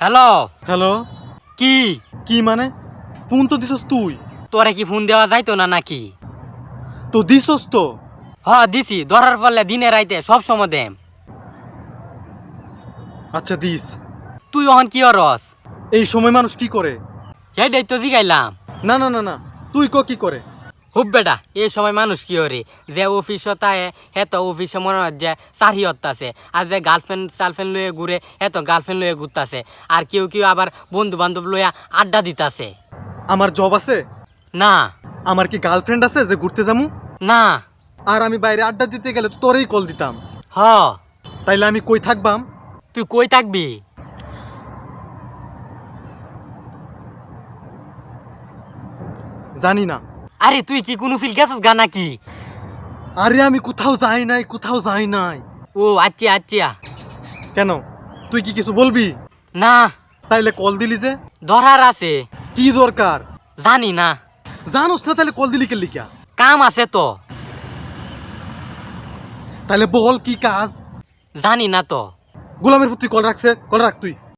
Hello? Hello? কি? কি মানে? ফোন তো দিছস তুই। তোরে কি ফোন দেওয়া যাইতো না নাকি? তো দিছস তো। হ দিছি। ধরার ফলে দিনে রাইতে সব সময় দেম। আচ্ছা দিস। তুই ওহন কি রস এই সময় মানুষ কি করে? হেডাই তো জিগাইলাম। না না না না। তুই ক কি করে? হুব বেটা এই সময় মানুষ কি ওরে যে অফিস তাই হে তো অফিসে মনে হয় যে চারি হত্যাছে আর যে গার্লফ্রেন্ড টার্লফ্রেন্ড লয়ে ঘুরে হে তো গার্লফ্রেন্ড লয়ে ঘুরতাছে। আর কেউ কেউ আবার বন্ধু বান্ধব লইয়া আড্ডা দিতাছে। আমার জব আছে? না। আমার কি গার্লফ্রেন্ড আছে যে ঘুরতে যামু? না। আর আমি বাইরে আড্ডা দিতে গেলে তো তোরেই কল দিতাম। হ। তাইলে আমি কই থাকবাম? তুই কই থাকবি? জানি না। আরে তুই কি কোনো ফিল গেছিস গা নাকি? আরে আমি কোথাও যাই নাই কোথাও যাই নাই। ও আচ্ছা আচ্ছা। কেন? তুই কি কিছু বলবি? না। তাইলে কল দিলি যে। ধরার আছে। কি দরকার? জানি না। জানোস না তাহলে কল দিলি কে লিখা কাম আছে তো। তাহলে বল কি কাজ? জানি না তো। গোলামের প্রতি কল রাখছে কল রাখ তুই।